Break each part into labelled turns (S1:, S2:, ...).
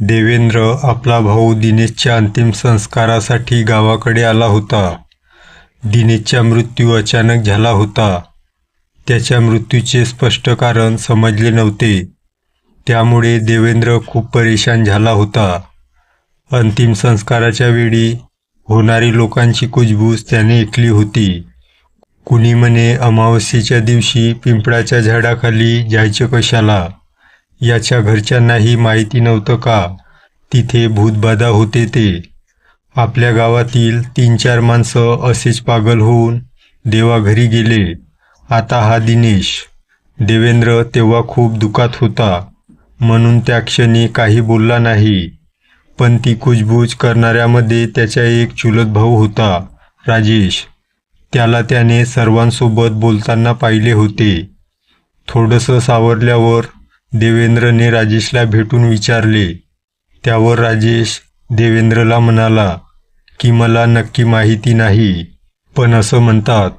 S1: देवेंद्र आपला भाऊ दिनेशच्या अंतिम संस्कारासाठी गावाकडे आला होता. दिनेशचा मृत्यू अचानक झाला होता. त्याच्या मृत्यूचे स्पष्ट कारण समजले नव्हते. त्यामुळे देवेंद्र खूप परेशान झाला होता. अंतिम संस्काराच्या वेळी होणारी लोकांची कुजबूज त्याने ऐकली होती. कुणी म्हणे अमावस्येच्या दिवशी पिंपळाच्या झाडाखाली जायचं कशाला? याच्या घरच्यांनाही माहिती नव्हतं का? तिथे भूतबाधा होते ते. आपल्या गावातील तीन चार माणसं असेच पागल होऊन देवाघरी गेले. आता हा दिनेश. देवेंद्र तेव्हा खूप दुखात होता. म्हणून त्या क्षणी काही बोलला नाही. पण ती कुजबूज करणाऱ्यामध्ये त्याचा एक चुलत भाऊ होता राजेश. त्याला त्याने सर्वांसोबत बोलताना पाहिले होते. थोडंसं सावरल्यावर देवेंद्रने राजेशला भेटून विचारले. त्यावर राजेश देवेंद्रला म्हणाला की मला नक्की माहिती नाही पण असं म्हणतात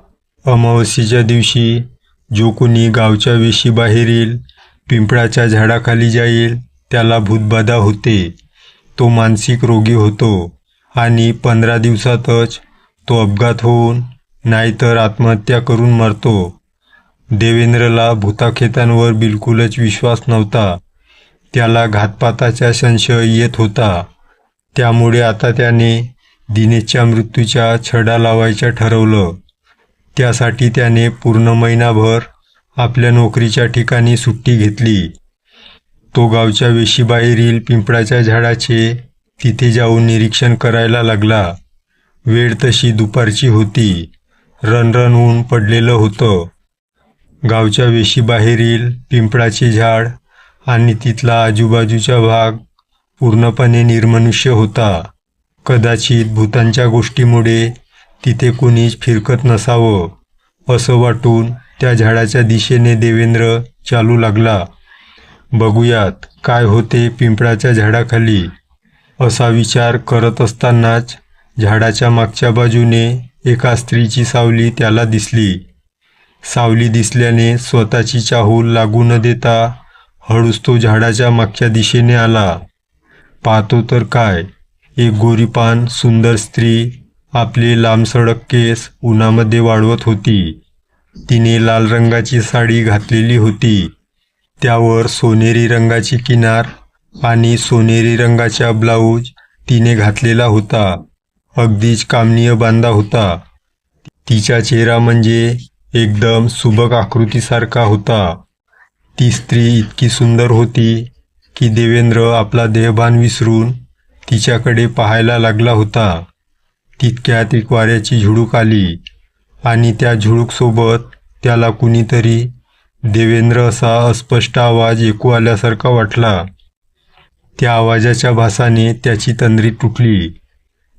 S1: अमावस्येच्या दिवशी जो कोणी गावच्या वेशीबाहेरील पिंपळाच्या झाडाखाली जाईल त्याला भूतबाधा होते. तो मानसिक रोगी होतो आणि पंधरा दिवसातच तो अपघात होऊन नाहीतर आत्महत्या करून मरतो. देवेंद्रला भूताखेतांवर बिलकुलच विश्वास नव्हता. त्याला घातपाताचा संशय येत होता. त्यामुळे आता त्याने दिनेशच्या मृत्यूच्या छडा लावायचं ठरवलं. त्यासाठी त्याने पूर्ण महिनाभर आपल्या नोकरीच्या ठिकाणी सुट्टी घेतली. तो गावच्या वेशीबाहेरील पिंपळाच्या झाडाचे तिथे जाऊन निरीक्षण करायला लागला. वेळ तशी दुपारची होती. रनरन ऊन पडलेलं होतं. गावच्या वेशीबाहेरील पिंपळाचे झाड आणि तिथला आजूबाजूचा भाग पूर्णपणे निर्मनुष्य होता. कदाचित भूतांच्या गोष्टीमुळे तिथे कोणीच फिरकत नसावं असं वाटून त्या झाडाच्या दिशेने देवेंद्र चालू लागला. बघूयात काय होते पिंपळाच्या झाडाखाली. असा विचार करत असतानाच झाडाच्या मागच्या बाजूने एका स्त्रीची सावली त्याला दिसली. सावली दिसल्याने स्वतःची चाहूल लागू न देता हळूच तो झाडाच्या मागच्या दिशेने आला. पाहतो तर काय? एक गोरीपान सुंदर स्त्री आपले लांबसडक केस उन्हामध्ये वाढवत होती. तिने लाल रंगाची साडी घातलेली होती. त्यावर सोनेरी रंगाची किनार आणि सोनेरी रंगाचा ब्लाऊज तिने घातलेला होता. अगदीच कामनीय बांधा होता. तिचा चेहरा म्हणजे एकदम सुबक आकृतीसारखा होता. ती स्त्री इतकी सुंदर होती की देवेंद्र आपला देहभान विसरून तिच्याकडे पाहायला लागला होता. तितक्यात एक वाऱ्याची झुळूक आली आणि त्या झुळूकसोबत त्याला कुणीतरी देवेंद्र असा अस्पष्ट आवाज ऐकू आल्यासारखा वाटला. त्या आवाजाच्या भासाने त्याची तंद्री तुटली.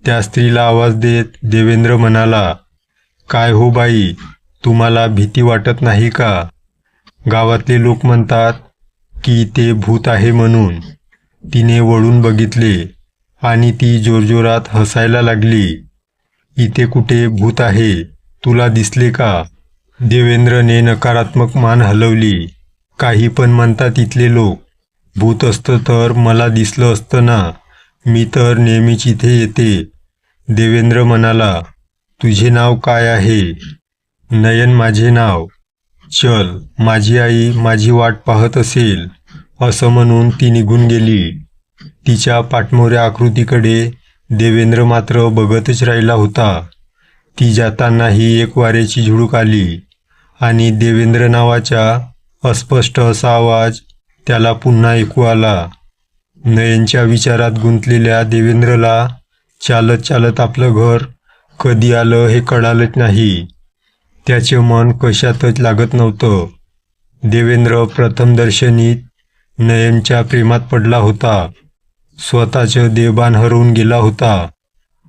S1: त्या स्त्रीला आवाज देत देवेंद्र म्हणाला काय हो बाई तुम्हाला भीती वाटत नाही का? गावातले लोक म्हणतात की ते भूत आहे म्हणून. तिने वळून बघितले आणि ती जोरजोरात हसायला लागली. इथे कुठे भूत आहे? तुला दिसले का? देवेंद्रने नकारात्मक मान हलवली. काही पण म्हणतात इथले लोक. भूत असतं तर मला दिसलं असतं ना? मी तर नेहमीच इथे येते. देवेंद्र म्हणाला तुझे नाव काय आहे? नयन माझे नाव. चल माझी आई माझी वाट पाहत असेल असं म्हणून ती निघून गेली. तिच्या पाठमोऱ्या आकृतीकडे देवेंद्र मात्र बघतच राहिला होता. ती जातानाही एक वाऱ्याची झुळूक आली आणि देवेंद्र नावाचा अस्पष्ट असा आवाज त्याला पुन्हा ऐकू आला. नयनच्या विचारात गुंतलेल्या देवेंद्रला चालत चालत आपलं घर कधी आलं हे कळालंच नाही. त्याचे मन कशातच लागत नव्हतं. देवेंद्र प्रथमदर्शनीत नयनच्या प्रेमात पडला होता. स्वतःचं देवबान हरवून गेला होता.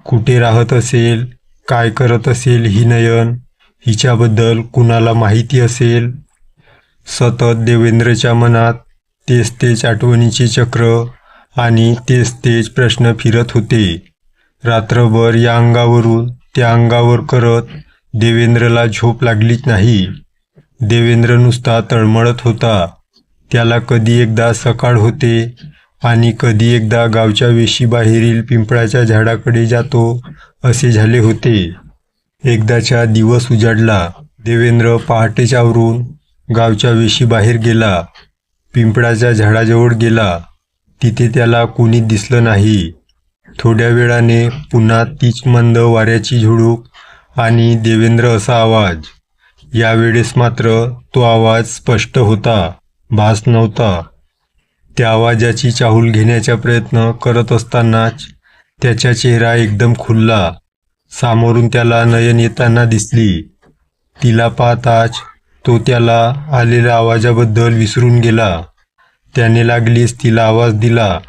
S1: कुठे राहत असेल काय करत असेल ही नयन हिच्याबद्दल कुणाला माहिती असेल? सतत देवेंद्रच्या मनात तेच तेच आठवणीचे चक्र आणि तेच तेच प्रश्न फिरत होते. रात्रभर या अंगावरून त्या अंगावर करत देवेंद्रला झोप लागलीच नाही. देवेंद्र नुसता तळमळत होता. त्याला कधी एकदा सकाळ होते आणि कधी एकदा गावच्या वेशीबाहेरील पिंपळाच्या झाडाकडे जातो असे झाले होते. एकदाचा दिवस उजाडला. देवेंद्र पहाटे चावरून गावच्या वेशीबाहेर गेला. पिंपळाच्या झाडाजवळ गेला. तिथे त्याला कोणी दिसलं नाही. थोड्या वेळाने पुन्हा तीच मंद वाऱ्याची झुडूक आणि देवेंद्र असा आवाज. यावेळेस मात्र तो आवाज स्पष्ट होता भास नव्हता. त्या आवाजाची चाहूल घेण्याचा प्रयत्न करत असतानाच त्याचा चेहरा एकदम खुलला. सामोरून त्याला नयन येताना दिसली. तिला पाहताच तो त्याला आलेल्या आवाजाबद्दल विसरून गेला. त्याने लागलीच तिला आवाज दिला.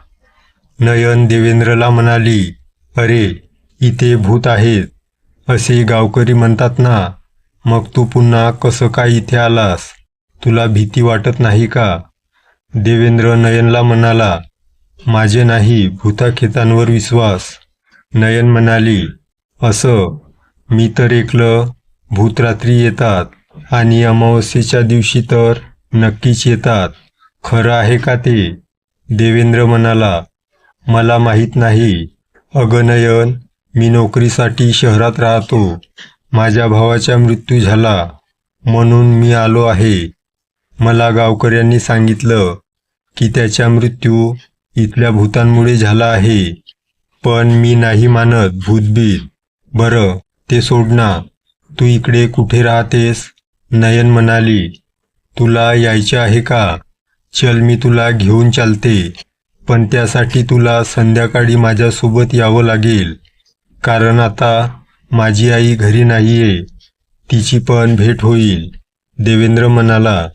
S1: नयन देवेंद्रला म्हणाली अरे इथे भूत आहेत. असे गावकरी म्हणतात ना मग तू पुन्हा कसं काय इथे आलास? तुला भीती वाटत नाही का? देवेंद्र नयनला म्हणाला माझे नाही भूताखेतांवर विश्वास. नयन म्हणाली असं मी तर एकलं भूतरात्री येतात आणि अमावस्येच्या दिवशी तर नक्कीच येतात. खरं आहे का ते? देवेंद्र म्हणाला मला माहीत नाही. अगं नयन मी नोकरीसाठी शहरात राहतो. माझ्या भावाचा मृत्यू झाला. म्हणून मी आलो आहे. मला गावकऱ्यांनी सांगितलं की त्याचा मृत्यू इथल्या भूतांमुळे झाला आहे. पण मी नाही मानत भूतबीत बरं ते सोड ना तू इकडे कुठे राहतेस? नयन म्हणाली. तुला यायचे आहे का? चल मी तुला घेऊन चालते. पण त्यासाठी तुला संध्याकाळी माझ्यासोबत यावं लागेल. कारण आता माझी आई घरी नाहीये तिची पण भेट होईल. देवेंद्र म्हणाला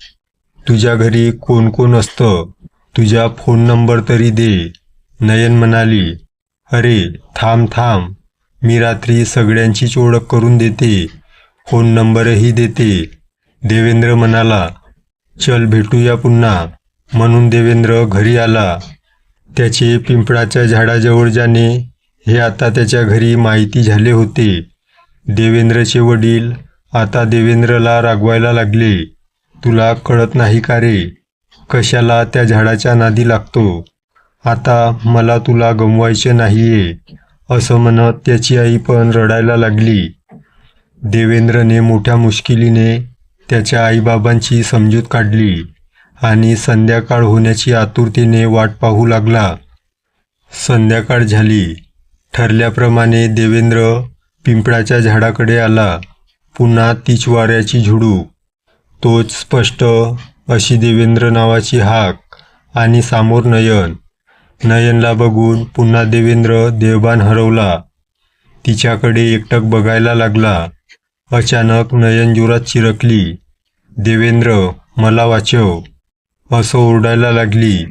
S1: तुझ्या घरी कोण कोण असतं? तुझा फोन नंबर तरी दे. नयन म्हणाली अरे थांब थांब. मी रात्री सगळ्यांचीच ओळख करून देते. फोन नंबरही देते. देवेंद्र म्हणाला चल भेटूया पुन्हा. म्हणून देवेंद्र घरी आला. त्याचे पिंपळाच्या झाडाजवळ जाणे हे आता त्याच्या घरी माहिती झाले होते. देवेंद्रचे वडील आता देवेंद्रला रागवायला लागले. तुला कळत नाही का रे? कशाला त्या झाडाच्या नादी लागतो? आता मला तुला गमवायचे नाहीये असं म्हणत त्याची आई पण रडायला लागली. देवेंद्रने मोठ्या मुश्किलीने त्याच्या आईबाबांची समजूत काढली आणि संध्याकाळ होण्याची आतुरतेने वाट पाहू लागला. संध्याकाळ झाली. ठरल्याप्रमाणे देवेंद्र पिंपळाच्या झाडाकडे आला. पुन्हा तीच वाऱ्याची झुडू. तोच स्पष्ट अशी देवेंद्र नावाची हाक आणि सामोर नयन. नयनला बघून पुन्हा देवेंद्र देवबान हरवला. तिच्याकडे एकटक बघायला लागला. अचानक नयन जोरात चिरकली. देवेंद्र मला वाचव. असं ओरडायला लागली.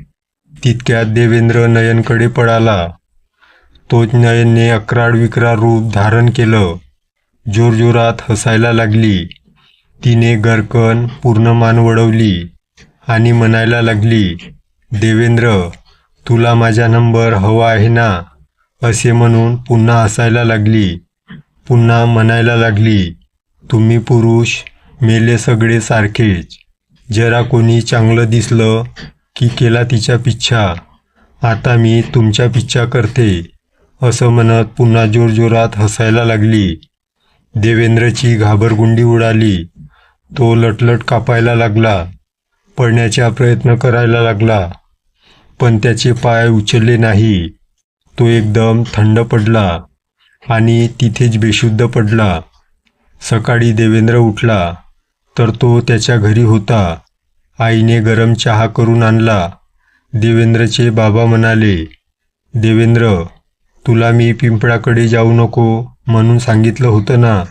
S1: तितक्यात देवेंद्र नयनकडे पळाला. तोच नयनने अक्राळ रूप धारण केलं. जोरजोरात हसायला लागली. तिने गरकन पूर्ण मान वळवली आणि म्हणायला लागली देवेंद्र तुला माझा नंबर हवा आहे ना? असे म्हणून पुन्हा हसायला लागली. पुन्हा म्हणायला लागली तुम्ही पुरुष मेले सगळे सारखेच. जरा कोणी चांगलं दिसलं की केला तिच्या पिच्छा. आता मी तुमच्या पिच्छा करते. असं म्हणत पुन्हा जोरजोरात हसायला लागली. देवेंद्रची घाबरगुंडी उडाली. तो लटलट कापायला लागला. पडण्याचा प्रयत्न करायला लागला. पण त्याचे पाय उचलले नाही. तो एकदम थंड पडला आणि तिथेच बेशुद्ध पडला. सकाळी देवेंद्र उठला तर तो त्याच्या घरी होता. आईने गरम चहा करून आणला. देवेंद्रचे बाबा म्हणाले देवेंद्र तुला मी पिंपळाकडे जाऊ नको म्हणून सांगितलं होतं ना.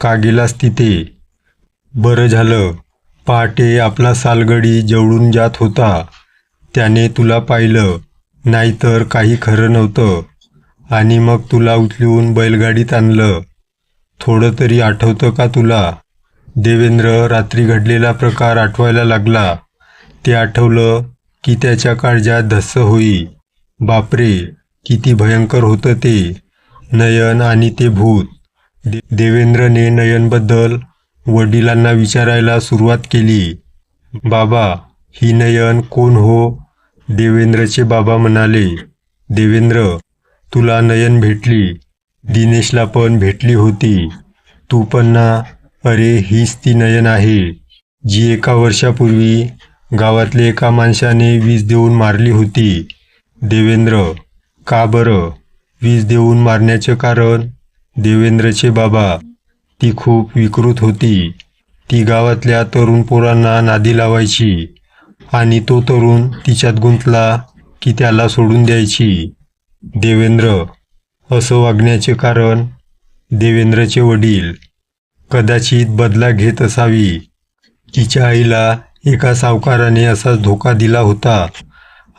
S1: का गेलास तिथे? बरं झालं. पहाटे आपला सालगडी जवळून जात होता. त्याने तुला पाहिलं. नाहीतर काही खरं नव्हतं. आणि मग तुला उचलून बैलगाडीत आणलं. थोडं तरी आठवतं का तुला? देवेंद्र रात्री घडलेला प्रकार आठवायला लागला. ते आठवलं की त्याच्या काळजात धस्स होई. बापरे! किती भयंकर होतं ते. नयन आणि ते भूत. दे देवेंद्रने नयनबद्दल वडिलांना विचारायला सुरुवात केली. बाबा ही नयन कोण हो? देवेंद्रचे बाबा म्हणाले देवेंद्र तुला नयन भेटली. दिनेशला पण भेटली होती. तू पण ना. अरे हीच ती नयन आहे जी एका वर्षापूर्वी गावातले एका माणसाने वीज देऊन मारली होती. देवेंद्र का बरं? वीज देऊन मारण्याचे कारण? देवेंद्रचे बाबा. ती खूप विकृत होती. ती गावातल्या तरुण पोरांना नादी लावायची. आणि तो तरुण तिच्यात गुंतला की त्याला सोडून द्यायची. देवेंद्र असं वागण्याचे कारण? देवेंद्रचे वडील. कदाचित बदला घेत असावी. तिच्या आईला एका सावकाराने असाच धोका दिला होता.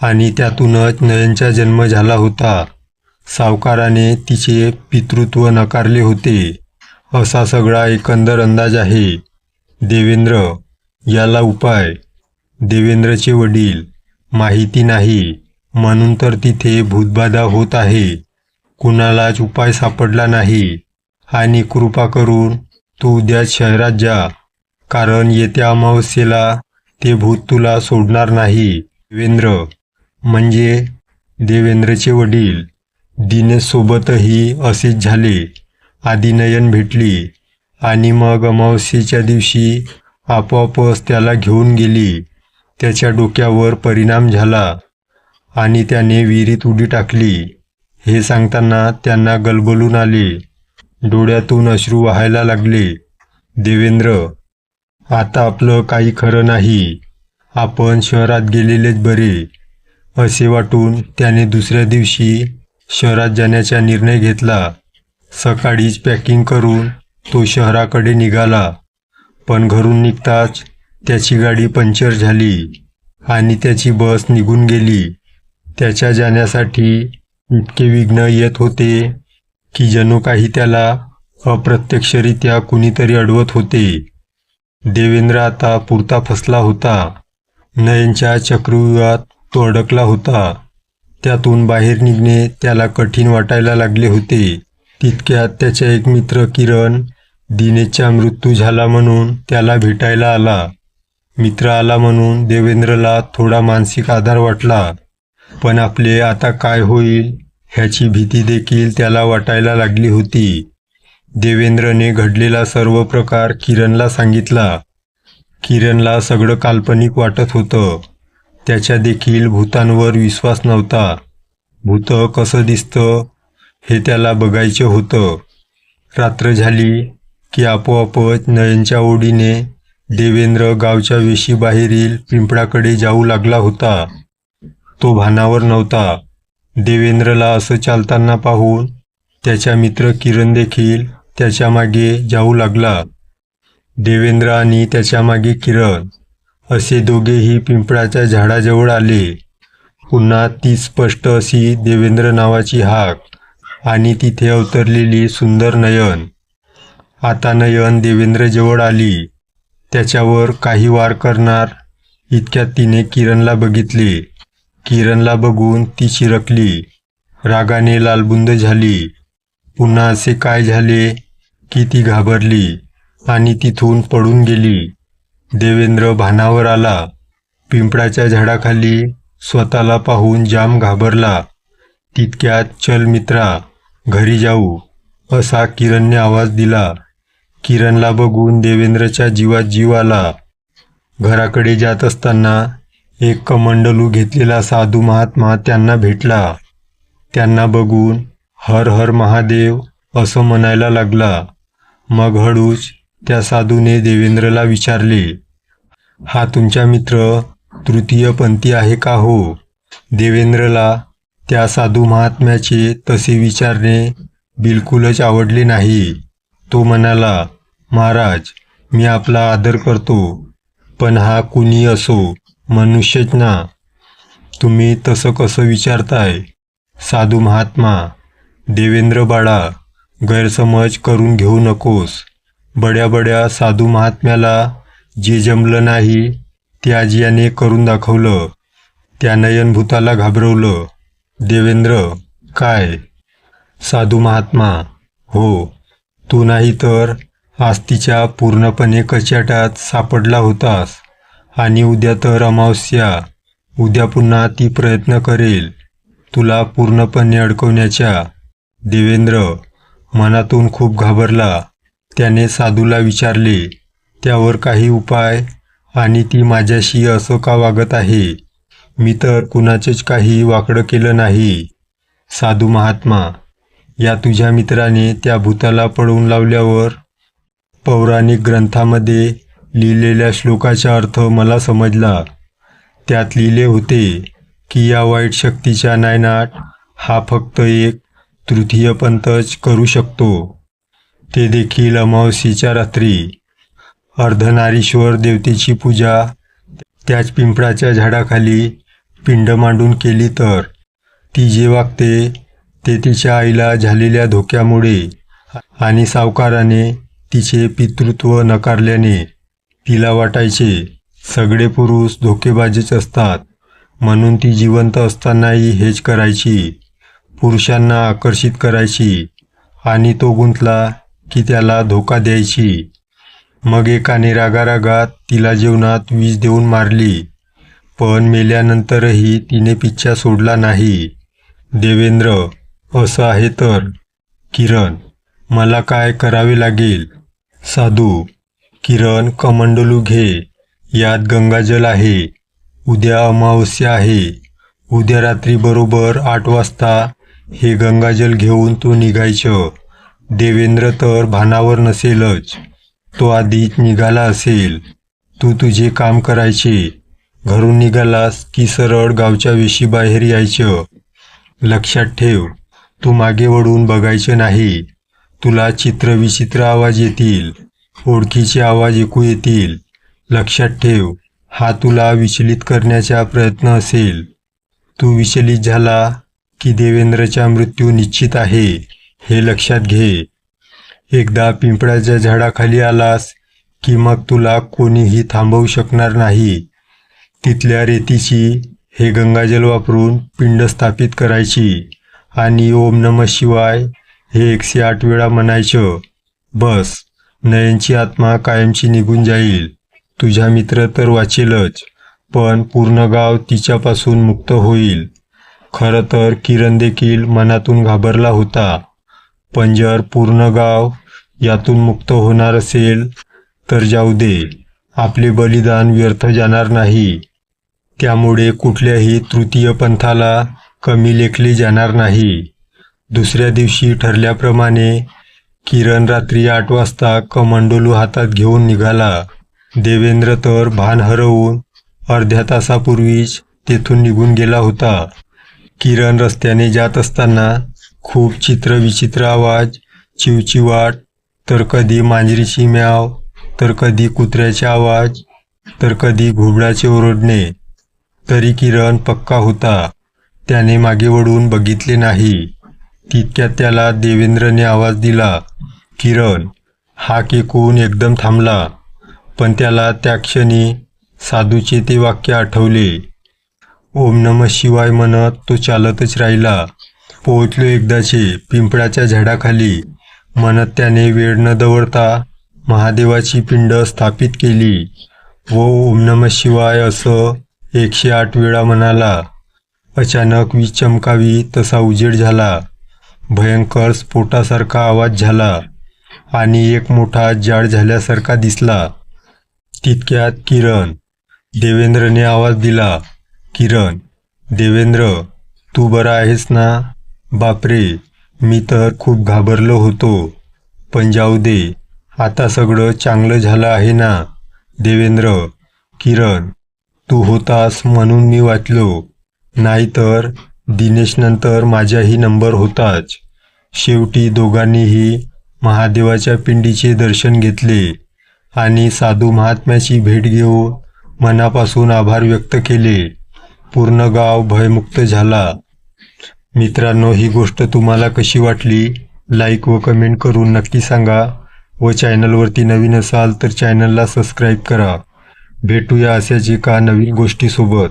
S1: आणि त्यातूनच नयनचा जन्म झाला होता. सावकाराने तिचे पितृत्व नकारले होते. असा सगळा एकंदर अंदाज आहे. देवेंद्र याला उपाय. देवेंद्रचे वडील माहिती नाही. म्हणून तर तिथे भूतबाधा होत आहे. कुणालाच उपाय सापडला नाही. आणि कृपा करून तू उद्या शहरात जा. कारण येत्या अमावस्येला ते भूत तुला सोडणार नाही. देवेंद्र म्हणजे देवेंद्रचे वडील दिनेशसोबतही असेच झाले आदिनयन भेटली आणि मग अमावस्येच्या दिवशी आपोआपच त्याला घेऊन गेली. त्याच्या डोक्यावर परिणाम झाला आणि त्याने विहिरीत उडी टाकली. हे सांगताना त्यांना गलबलून आले. डोळ्यातून अश्रू व्हायला लागले. देवेंद्र आता आपलं काही खरं नाही. आपण शहरात गेलेलेच बरे. असे वाटून त्याने दुसऱ्या दिवशी शहरात जाण्याचा निर्णय घेतला. सकाळीच पॅकिंग करून तो शहराकडे निघाला. पण घरून निघताच त्याची गाडी पंक्चर झाली आणि त्याची बस निघून गेली. त्याच्या जाण्यासाठी इतके विघ्न येत होते की जणू काही त्याला अप्रत्यक्षरित्या कुणीतरी अडवत होते. देवेंद्र आता पुरता फसला होता. नयनच्या चक्रव्यूहात तो अडकला होता. त्यातून बाहेर निघणे त्याला कठीण वाटायला लागले होते. तितक्यात त्याचा एक मित्र किरण दिनेशचा मृत्यू झाला म्हणून त्याला भेटायला आला. मित्र आला म्हणून देवेंद्रला थोडा मानसिक आधार वाटला. पण आपले आता काय होईल ह्याची भीती देखील त्याला वाटायला लागली होती. देवेंद्रने घडलेला सर्व प्रकार किरणला सांगितला. किरणला सगळं काल्पनिक वाटत होतं. त्याच्या देखील भूतांवर विश्वास नव्हता. भूत कसं दिसतं हे त्याला बघायचं होतं. रात्र झाली की आपोआपच नयनच्या ओढीने देवेंद्र गावच्या वेशीबाहेरील पिंपळाकडे जाऊ लागला होता. तो भानावर नव्हता. देवेंद्रला असं चालताना पाहून त्याचा मित्र किरण देखील त्याच्यामागे जाऊ लागला. देवेंद्र आणि त्याच्यामागे किरण. असे दोघेही पिंपळाच्या झाडाजवळ आले. पुन्हा ती स्पष्ट अशी देवेंद्र नावाची हाक आणि तिथे अवतरलेली सुंदर नयन. आता नयन देवेंद्रजवळ आली. त्याच्यावर काही वार करणार. इतक्यात तिने किरणला बघितले. किरणला बघून ती शिरकली रागाने लालबुंद झाली. पुन्हा असे काय झाले की ती घाबरली आणि तिथून पडून गेली. देवेंद्र भानावर आला पिंपळाच्या झाडाखाली स्वतःला पाहून जाम घाबरला. तितक्यात चल मित्रा घरी जाऊ असा किरणने आवाज दिला. किरणला बघून देवेंद्रच्या जीवात जीव आला. घराकडे जात असताना एक कमंडलू घेतलेला साधू महात्मा त्यांना भेटला. त्यांना बघून हर हर महादेव असं म्हणायला लागला. मग हळूच त्या साधूने देवेंद्रला विचारले हा तुमचा मित्र तृतीयपंथी आहे का हो देवेंद्रला त्या साधू महात्म्याचे तसे विचारणे बिलकुलच आवडले नाही तो म्हणाला महाराज मी आपला आदर करतो पण हा कुणी असो मनुष्यच ना. तुम्ही तसं कसं विचारताय साधू महात्मा देवेंद्र बाळा गैरसमज करून घेऊ नकोस. बड्या बड्या साधू महात्म्याला जे जमलं नाही ते आजियाने करून दाखवलं. त्या नयनभूताला घाबरवलं. देवेंद्र काय? साधू महात्मा हो. तू नाही तर आज तिच्या पूर्णपणे कचाट्यात सापडला होतास. आणि उद्या तर अमावस्या. उद्या पुन्हा ती प्रयत्न करेल. तुला पूर्णपणे अडकवण्याच्या. देवेंद्र मनातून खूप घाबरला. त्याने साधूला विचारले त्यावर काही उपाय? आणि ती माझ्याशी असं का वागत आहे? मी तर कुणाचेच काही वाकडं केलं नाही. साधू महात्मा या तुझ्या मित्राने त्या भूताला पळवून लावल्यावर पौराणिक ग्रंथामध्ये लिहिलेल्या श्लोकाचा अर्थ मला समजला. त्यात लिहिले होते की या वाईट शक्तीचा नायनाट हा फक्त एक तृतीयपंथच करू शकतो. ते देखील अमावस्येच्या रात्री अर्धनारीश्वर देवतेची पूजा त्याच पिंपळाच्या झाडाखाली पिंड मांडून केली तर. ती जे वागते ते तिच्या आईला झालेल्या धोक्यामुळे आणि सावकाराने तिचे पितृत्व नकारल्याने तिला वाटायचे सगळे पुरुष धोकेबाजीच असतात. म्हणून ती जिवंत असतानाही हेच करायची पुरुषांना आकर्षित करायची आणि तो गुंतला की त्याला धोका द्यायची. मग एकाने रागारागात तिला जेवणात वीज देऊन मारली. पण मेल्यानंतरही तिने पिच्छा सोडला नाही. देवेंद्र असं आहे तर. किरण मला काय करावे लागेल? साधू किरण कमंडलू घे. यात गंगाजल आहे. उद्या अमावस्या आहे. उद्या रात्री बरोबर आठ वाजता हे गंगाजल घेऊन तो निघायचं. देवेंद्र तर भानावर नसेलच. तो आधीच निघाला असेल. तू तुझे काम करायचे. घरून निघालास की सरळ गावच्या वेशी बाहेर यायचं? लक्षात ठेव. तू मागे वळून बघायचं नाही. तुला चित्रविचित्र आवाज येतील. ओळखीचे आवाज ऐकू येतील. लक्षात ठेव. हा तुला विचलित करण्याचा प्रयत्न असेल. तू विचलित झाला की देवेंद्रचा मृत्यू निश्चित आहे. हे लक्षात घे. एकदा पिंपळाच्या झाडाखाली आलास की मग तुला कोणीही थांबवू शकणार नाही. तिथल्या रेतीची हे गंगाजल वापरून पिंड स्थापित करायची आणि ओम नम शिवाय हे एकशे आठ वेळा म्हणायचं. बस नयनची आत्मा कायमची निघून जाईल. तुझा मित्र तर वाचेलच पण पूर्ण गाव तिच्यापासून मुक्त होईल. खरं तर किरण देखील मनातून घाबरला होता. पण जर पूर्ण गाव यातून मुक्त होणार असेल तर जाऊ दे. आपले बलिदान व्यर्थ जाणार नाही. त्यामुळे कुठल्याही तृतीय पंथाला कमी लेखले जाणार नाही. दुसऱ्या दिवशी ठरल्याप्रमाणे किरण रात्री आठ वाजता कमंडोलू हातात घेऊन निघाला. देवेंद्र तर भान हरवून अर्ध्या तासापूर्वीच तेथून निघून गेला होता. किरण रस्त्याने जात असताना खूप चित्रविचित्र आवाज चिवचिवाट तर कधी मांजरीची म्याव तर कधी कुत्र्याचे आवाज तर कधी घुबडाचे ओरडणे. तरी किरण पक्का होता. त्याने मागे वळून बघितले नाही. तितक्यात त्याला देवेंद्रने आवाज दिला किरण हा केकून एकदम थांबला. पण त्याला त्या क्षणी साधूचे ते वाक्य आठवले. ओम नम शिवाय म्हणत तो चालतच राहिला. पोहोचलो एकदाचे. पिंपळाच्या झाडाखाली म्हणत त्याने वेळ न दवडता महादेवाची पिंड स्थापित केली. व ओम नम शिवाय असं एकशे आठ वेळा म्हणाला. अचानक वीज चमकावी तसा उजेड झाला. भयंकर स्फोटासारखा आवाज झाला आणि एक मोठा जाड झाल्यासारखा दिसला. तितक्यात किरण. देवेंद्रने आवाज दिला. किरण देवेंद्र तू बरा आहेस ना? बापरे मी तर खूप घाबरलो होतो. पण जाऊ दे आता सगळं चांगलं झालं आहे ना? देवेंद्र किरण तू होतास म्हणून मी वाचलो. नाहीतर दिनेशनंतर माझ्याही नंबर होताच. शेवटी दोघांनीही महादेवाच्या पिंडीचे दर्शन घेतले आणि साधू महात्म्याची भेट घेऊन मनापासून आभार व्यक्त केले. पूर्ण गाव भयमुक्त झाला. मित्रांनो ही गोष्ट तुम्हाला कशी वाटली? लाईक व कमेंट करून नक्की सांगा. व चॅनलवरती नवीन असाल तर चॅनलला सबस्क्राईब करा. भेटूया अशाच एका नवीन गोष्टीसोबत.